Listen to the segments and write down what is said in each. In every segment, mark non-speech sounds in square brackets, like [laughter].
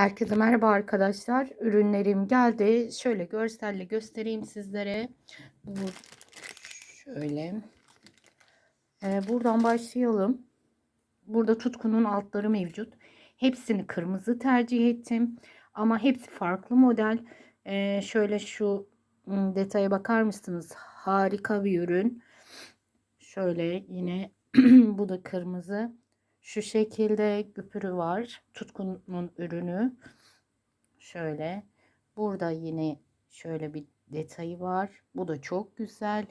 Herkese merhaba arkadaşlar. Ürünlerim geldi. Şöyle görselle göstereyim sizlere. Bu şöyle. Ee, buradan başlayalım. Burada tutkunun altları mevcut. Hepsini kırmızı tercih ettim. Ama hepsi farklı model. Ee, şöyle şu ım, detaya bakar mısınız? Harika bir ürün. Şöyle yine [clears throat] bu da kırmızı. Şu şekilde güpürü var. Tutkunun ürünü. Şöyle. Burada yine şöyle bir detayı var. Bu da çok güzel.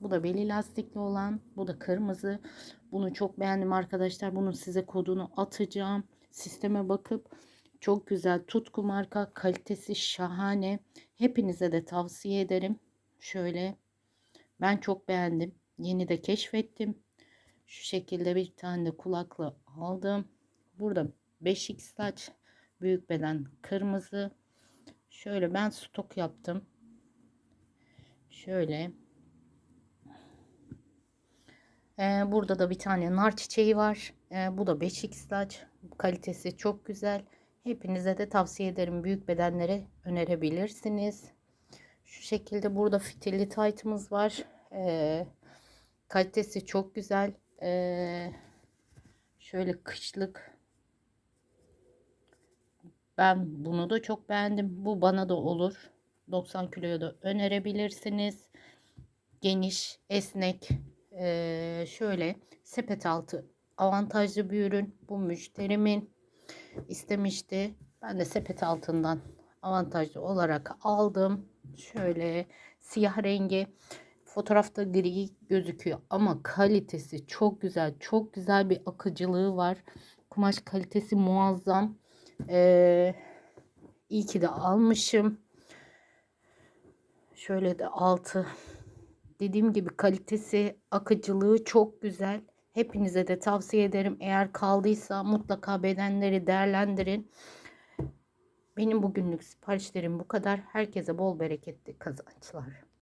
Bu da beli lastikli olan. Bu da kırmızı. Bunu çok beğendim arkadaşlar. Bunun size kodunu atacağım. Sisteme bakıp çok güzel tutku marka. Kalitesi şahane. Hepinize de tavsiye ederim. Şöyle. Ben çok beğendim. Yeni de keşfettim. Şu şekilde bir tane de kulaklı aldım. Burada 5x saç büyük beden kırmızı. Şöyle ben stok yaptım. Şöyle. Ee, burada da bir tane nar çiçeği var. Ee, bu da 5x saç. Kalitesi çok güzel. Hepinize de tavsiye ederim. Büyük bedenlere önerebilirsiniz. Şu şekilde burada fitilli taytımız var. Ee, kalitesi çok güzel. Ee, şöyle kışlık. Ben bunu da çok beğendim. Bu bana da olur. 90 kiloya da önerebilirsiniz. Geniş, esnek. Ee, şöyle sepet altı avantajlı bir ürün. Bu müşterimin istemişti. Ben de sepet altından avantajlı olarak aldım. Şöyle siyah rengi. Fotoğrafta gri gözüküyor ama kalitesi çok güzel. Çok güzel bir akıcılığı var. Kumaş kalitesi muazzam. Ee, iyi ki de almışım. Şöyle de altı. Dediğim gibi kalitesi, akıcılığı çok güzel. Hepinize de tavsiye ederim. Eğer kaldıysa mutlaka bedenleri değerlendirin. Benim bugünlük siparişlerim bu kadar. Herkese bol bereketli kazançlar.